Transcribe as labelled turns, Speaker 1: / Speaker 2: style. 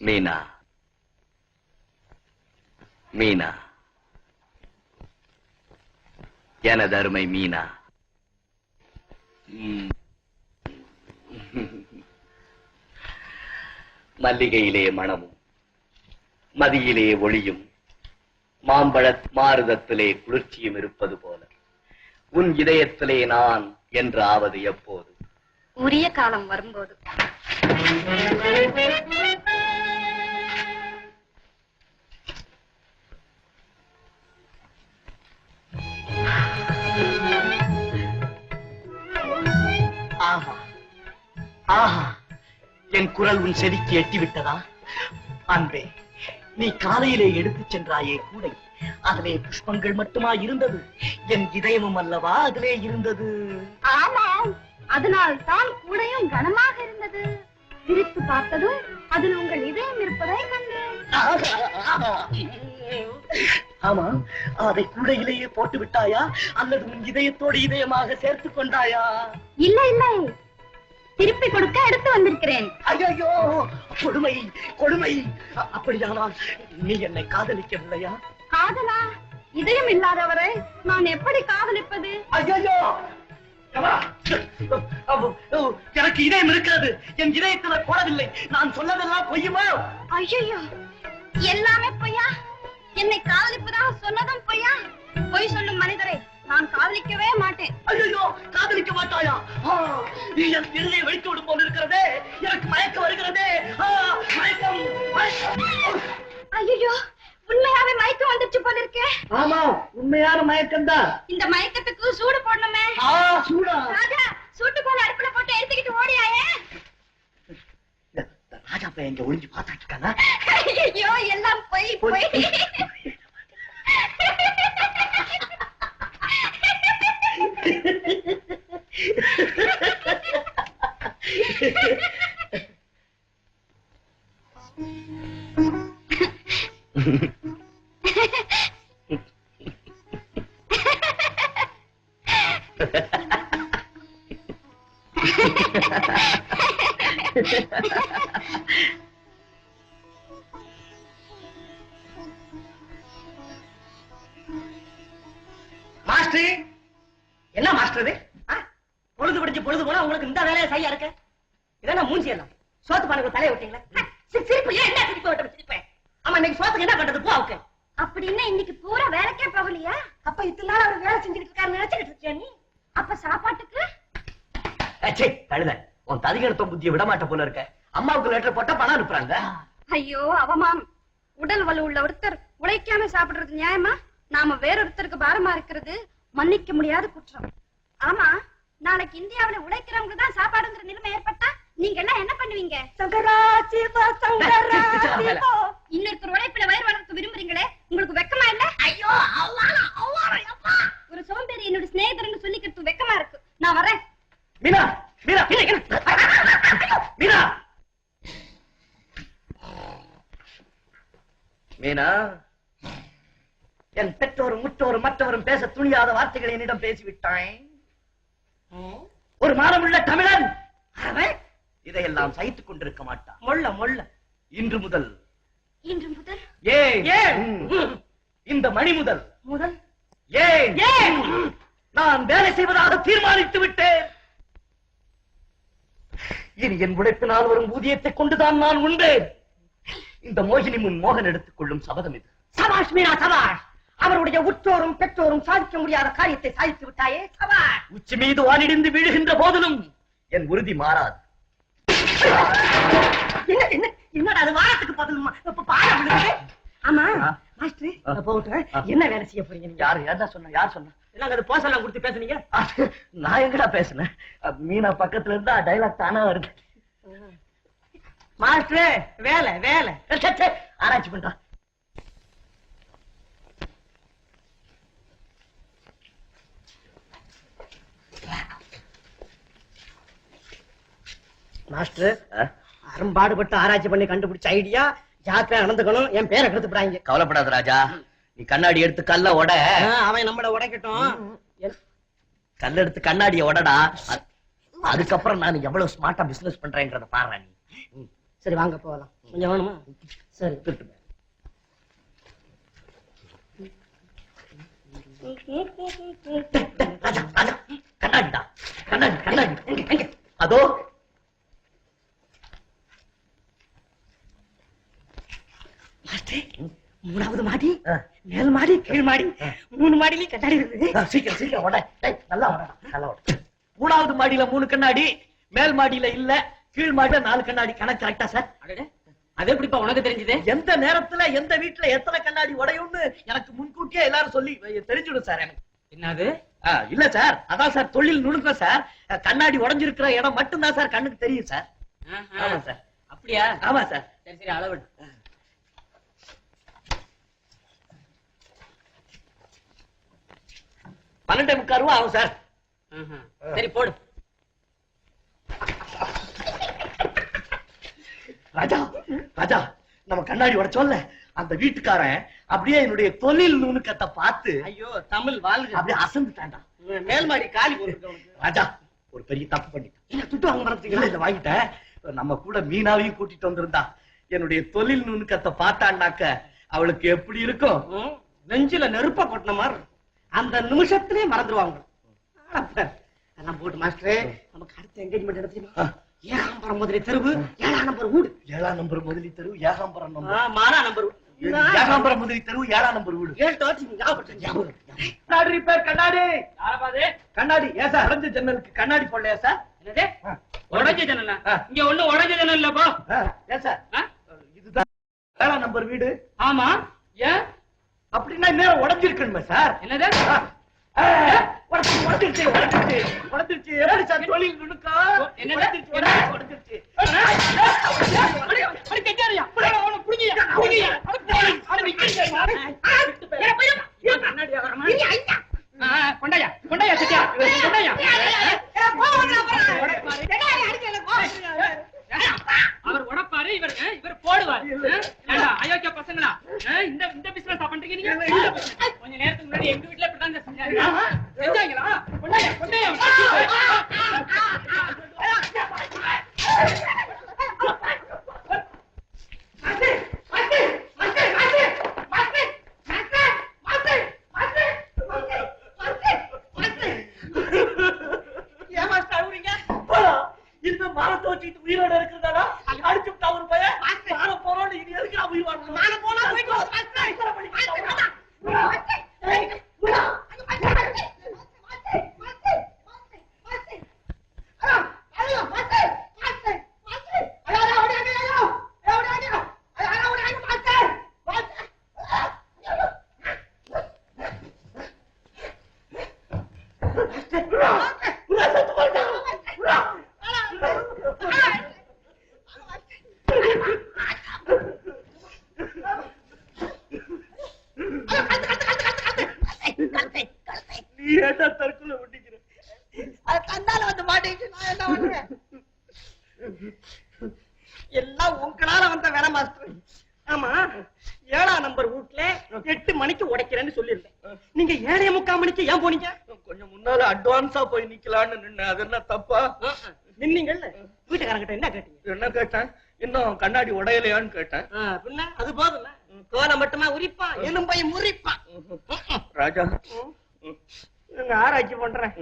Speaker 1: மீனா. மீனா. எனது அருமை மீனா. மல்லிகையிலே மணமும் மதியிலே ஒளியும் மாம்பழ மாறுதத்திலே குளிர்ச்சியும் இருப்பது போல. உன் இதயத்திலே நான் என்று ஆவது எப்போது?
Speaker 2: உரிய காலம் வரும்போது.
Speaker 1: ஆஹா என் குரல் உன் செவிக்கு எட்டிவிட்டதா? அன்பே நீ காலையிலே எடுத்துச் சென்றாயே கூடை. அதிலே புஷ்பங்கள் மட்டுமா இருந்தது? என் இதயமும் அல்லவா அதிலே இருந்தது?
Speaker 2: ஆமாம் அதனால் தான் கூடையும் கனமாக இருந்தது. பிரித்து பார்த்ததும் அதில் உங்கள் இதயம் இருப்பதை கண்டேன்.
Speaker 1: ஆமா அதை கூடையிலேயே போட்டு விட்டாயா அல்லது உன் இதயத்தோடு இதயமாக சேர்த்துக் கொண்டாயா?
Speaker 2: இல்ல இல்லை. திருப்பி கொடுக்க எடுத்து வந்திருக்கிறேன்.
Speaker 1: ஐயோ கொடுமை கொடுமை. அப்படியானால் நீ என்னை காதலிக்கவில்லையா?
Speaker 2: காதலா? இதயம் இல்லாதவரை நான் எப்படி காதலிப்பது?
Speaker 1: ஐயோ எனக்கு இதயம் இருக்காது என் இதயத்துல போடவில்லை நான் சொன்னதெல்லாம் பொய்யுமா?
Speaker 2: ஐயோ எல்லாமே பொய்யா? என்னை காதலிப்பதாக சொன்னதும் பொய்யா? பொய் சொல்லும் மனிதரை நான் காதலிக்கவே மாட்டேன்.
Speaker 1: ஐயோ காதலிக்க மாட்டாயா? நீ என் இருதை வைத்து விடும் போல் இருக்கிறதே. எனக்கு மயக்கம் வருகிறதே. மயக்கம்
Speaker 2: ஐயோ உண்மையாவே மயக்கம் வந்துச்சு போல இருக்கே.
Speaker 1: ஆமா உண்மையான மயக்கம் தான்.
Speaker 2: இந்த மயக்கத்துக்கு சூடு போடணுமே.
Speaker 1: சூடா.
Speaker 2: ராஜா சூட்டு போல அடுப்புல போட்டு எடுத்துக்கிட்டு ஓடியாயே.
Speaker 1: ராஜா பையன் இங்க ஒளிஞ்சு பார்த்துட்டு இருக்கானா?
Speaker 2: ஐயோ எல்லாம் பொய் பொய்.
Speaker 3: மாஸ்டர் என்ன மாஸ்டர் பொழுது பிடிச்சு பொழுது போனா உங்களுக்கு இந்த வேலையை சரியா இருக்க? இதென்ன மூஞ்சி எல்லாம் சோத்து பானைக்கு தலையை விட்டீங்களா? சிரிப்பு. ஏன் என்ன சிரிப்பு விட்டு சிரிப்பேன் ஆமா இன்னைக்கு சோத்துக்கு என்ன பண்றது? போ அவுக்கு.
Speaker 2: அப்படின்னா இன்னைக்கு பூரா வேலைக்கே போகலையா?
Speaker 3: அப்ப இத்தனை நாள் அவர் வேலை செஞ்சுட்டு இருக்காரு நினைச்சுக்கிட்டு இருக்கியா நீ?
Speaker 2: அப்ப சாப்பாட்டுக்கு?
Speaker 1: அச்சே கழுத. உன் ததிகெடுத்த புத்திய விட மாட்ட போல இருக்க. அம்மாவுக்கு லெட்டர் போட்டா பணம் அனுப்புறாங்க.
Speaker 2: ஐயோ அவமானம். உடல் வலு உள்ள ஒருத்தர் உழைக்காம சாப்பிடுறது நியாயமா? நாம வேறொருத்தருக்கு பாரமா இருக்கிறது மன்னிக்க முடியாத குற்றம். ஆமா நாளைக்கு இந்தியாவுல உழைக்கிறவங்க தான் சாப்பாடுங்கிற நிலைமை ஏற்பட்டா? நீங்க எல்லாம் என்ன பண்ணுவீங்க?
Speaker 3: சங்கரா சிவா சங்கரா சிவா.
Speaker 2: இன்னொருத்தர் உழைப்புல வயிறு வளர்க்க விரும்புறீங்களே உங்களுக்கு வெக்கமா இல்ல? ஐயோ ஒரு சோம்பேறி என்னோட சிநேகிதர்னு சொல்லிக்கிறது வெக்கமா இருக்கு. நான் வரேன்.
Speaker 1: மீனா மீனா
Speaker 3: என் பெற்றோரும் முற்றோரும் மற்றவரும் பேச துணியாத வார்த்தைகளை என்னிடம் பேசிவிட்டான் ஒரு மானமுள்ள தமிழன். அவன்
Speaker 1: இதையெல்லாம் சகித்துக் கொண்டிருக்க மாட்டான்.
Speaker 3: மொள்ள மொள்ள
Speaker 1: இன்று முதல்.
Speaker 2: இன்று முதல்?
Speaker 1: ம். இந்த மணி முதல்.
Speaker 3: முதல்?
Speaker 1: ஏன்?
Speaker 3: ஏன்?
Speaker 1: நான் வேலை செய்வதாக தீர்மானித்து விட்டேன். இனி என் உழைப்பினால் வரும் ஊதியத்தை கொண்டுதான் நான் உண்டேன் இந்த மோகினி முன் மோகன் எடுத்துக் கொள்ளும் சபதம் இது.
Speaker 3: சபாஷ் மீனா சபாஷ்! அவருடைய உற்றோரும் பெற்றோரும் சாதிக்க முடியாத காரியத்தை சாதித்து விட்டாயே சபாஷ்!
Speaker 1: உச்சி மீது வானிடிந்து வீழுகின்ற போதிலும் என் உறுதி மாறாது.
Speaker 3: என்ன என்ன என்னடா அது வாரத்துக்கு பதில் மா- இப்ப பாட விழுது ஆமா. மாஸ்டர். என்ன வேலை செய்ய போறீங்க நீங்க?
Speaker 1: யாரு யாரா சொன்ன? யார் சொன்ன?
Speaker 3: என்னங்க அது போசெல்லாம் கொடுத்து பேசுனீங்க?
Speaker 1: நான் எங்கடா பேசுனேன்? மீனா பக்கத்துல இருந்தா டைலாக் தானா வருது?
Speaker 3: மாஸ்டர் வேலை வேலை.
Speaker 1: ச்சே, ச்சே, ஆராய்ச்சி பண்றான்
Speaker 3: மாஸ்டர் அரும்பாடுபட்டு ஆராய்ச்சி பண்ணி கண்டுபிடிச்ச ஐடியா ஜாக்கிரதை நடந்துக்கணும் என் பேரை கெடுத்துப்படாங்க
Speaker 1: கவலைப்படாத ராஜா. நீ கண்ணாடி எடுத்து கல்ல உட
Speaker 3: அவன் நம்மள உடைக்கட்டும்.
Speaker 1: கல்ல எடுத்து கண்ணாடிய உடடா அதுக்கப்புறம் நான் எவ்வளவு ஸ்மார்ட்டா பிசினஸ் பண்றேன்றத பாரு நீ.
Speaker 3: சரி வாங்க போகலாம். கொஞ்சம் வேணுமா? சரி.
Speaker 1: ராஜா கண்ணாடிடா. கண்ணாடி கண்ணாடி. அதோ
Speaker 3: மூணாவது மாடி. மேல் மாடி கீழ் மாடி மூணு மாடியிலயும் கண்ணாடி இருக்குது.
Speaker 1: சீக்கிரம் சீக்கிரம் உட நல்லா உட நல்லா உட மூணாவது மாடியில மூணு கண்ணாடி மேல் மாடியில இல்ல கீழ் மாடியில நாலு கண்ணாடி. கணக்கு கரெக்டா சார்?
Speaker 4: அது எப்படிப்பா உனக்கு தெரிஞ்சது?
Speaker 1: எந்த நேரத்துல எந்த வீட்டுல எத்தனை கண்ணாடி உடையும்னு எனக்கு முன்கூட்டியே எல்லாரும் சொல்லி தெரிஞ்சுடும் சார் எனக்கு.
Speaker 4: என்னது?
Speaker 1: இல்ல சார். அதான் சார் தொழில் நுணுக்கம் சார். கண்ணாடி உடைஞ்சிருக்கிற இடம் மட்டும்தான் சார் கண்ணுக்கு தெரியும் சார். ஆமா சார்.
Speaker 4: அப்படியா?
Speaker 1: ஆமா சார்.
Speaker 4: சரி சரி அளவு
Speaker 1: பன்னெண்டே முக்கால் ரூபா ஆகும் சார்.
Speaker 4: சரி போடு.
Speaker 1: ராஜா ராஜா நம்ம கண்ணாடி உடைச்சோம்ல அந்த வீட்டுக்காரன் அப்படியே என்னுடைய தொழில் நுணுக்கத்தை பார்த்து
Speaker 3: ஐயோ தமிழ் வாழ்க.
Speaker 1: அப்படியே அசந்துட்டான்டா.
Speaker 3: மேல் மாடி காலி
Speaker 1: ராஜா ஒரு பெரிய தப்பு பண்ணிட்டேன்.
Speaker 3: துட்டு வாங்க
Speaker 1: இல்ல
Speaker 3: மறந்துட்டீங்களா?
Speaker 1: இல்ல வாங்கிட்டேன் நம்ம கூட மீனாவையும் கூட்டிட்டு வந்திருந்தா. என்னுடைய தொழில் நுணுக்கத்தை பார்த்தான்னாக்க அவளுக்கு எப்படி இருக்கும்?
Speaker 3: நெஞ்சில நெருப்ப கொட்டின மாதிரி. அந்த நிமிஷத்திலே மறந்துடுவாங்க. அதெல்லாம் போட்டு மாஸ்டரே நமக்கு அடுத்த என்கேஜ்மெண்ட் எடுத்துமா. ஏகாம்பரம் முதலி தெருவு ஏழாம் நம்பர் வீடு
Speaker 1: ஏழாம் நம்பர் முதலி தெரு ஏகாம்பரம் நம்பர்.
Speaker 3: மாறா நம்பர்
Speaker 1: ஏகாம்பரம் முதலி தெரு ஏழாம் நம்பர் வீடு
Speaker 3: ஏழு டாச்சு
Speaker 1: கண்ணாடி ரிப்பேர் கண்ணாடி. கண்ணாடி ஏன் சார்? உடைஞ்ச ஜன்னலுக்கு கண்ணாடி போடலையா சார்?
Speaker 4: என்னது? உடஞ்ச ஜன்னலா. இங்க ஒண்ணு உடஞ்ச ஜன்னல் இல்லப்பா
Speaker 1: ஆ? இதுதான் ஏழாம் நம்பர் வீடு.
Speaker 4: ஆமா.
Speaker 1: நேரம் உடஞ்சிருக்கணுமே சார்
Speaker 4: என்னது
Speaker 1: உடைச்சிருச்சு, உடைச்சிருச்சு, உடைச்சிருச்சு. எப்படி சார் தொழில் நுணுக்கம்?
Speaker 4: என்னது?
Speaker 1: உடைச்சிருச்சு, உடைச்சிருச்சு, உடைச்சிருச்சு.
Speaker 4: ஆ, கொண்டாயா கொண்டாயா சத்யா கொண்டாயா அவர் உடப்பாரு இவர் போடுவார்? ஏண்டா, அயோக்கிய பசங்களா? இந்த இந்த பிசினஸ் பண்றீங்க நீங்க? கொஞ்ச நேரத்துக்கு முன்னாடி எங்க வீட்டுல இப்படிதான் செஞ்சாங்க செஞ்சாங்களா? கொண்டாயா கொண்டாயா
Speaker 3: ஏமாஸ்டர் அழுவுறீங்க
Speaker 1: அப்பா, இந்த மரத்தை வச்சுக்கிட்டு உயிரோட இருக்கிறதாடா அடிச்சு விட்டா ஒரு பையன் மானம் போறோம்னு இது எதுக்கு நான் உயிர் வாழணும்
Speaker 3: மானம் போனா போயிட்டு வா, மாஸ்டர்.
Speaker 1: இத்தனை பண்ணிக்கிட்டு வா. உள்ள செத்து போயிட்டான். உள்ள. நீ ஏன்டா தற்கொலை பண்ணிக்கிற?
Speaker 3: எல்லாம் உங்களால வந்த வேலை மாஸ்டர். ஆமா. ஏழாம் நம்பர் வீட்ல எட்டு மணிக்கு உடைக்கிறேன்னு சொல்லியிருந்தேன். நீங்க ஏழே முக்கால் மணிக்கு ஏன் போனீங்க?
Speaker 1: கொஞ்சம் முன்னால அட்வான்ஸா போய் நிக்கலாம்னு நின்ன அது என்ன தப்பா?
Speaker 3: நின்னீங்கல்ல? வீட்டுக்காரங்கிட்ட என்ன கேட்டீங்க?
Speaker 1: என்ன கேட்டேன்? இன்னும் கண்ணாடி உடையலையான்னு கேட்டேன்.
Speaker 3: பின்ன? அது போதும்ல. கோலம் மட்டுமா உரிப்பான் எலும்பை முறிப்பான்
Speaker 1: ராஜா
Speaker 3: ம். ஆராய்ச்சி பண்றேன்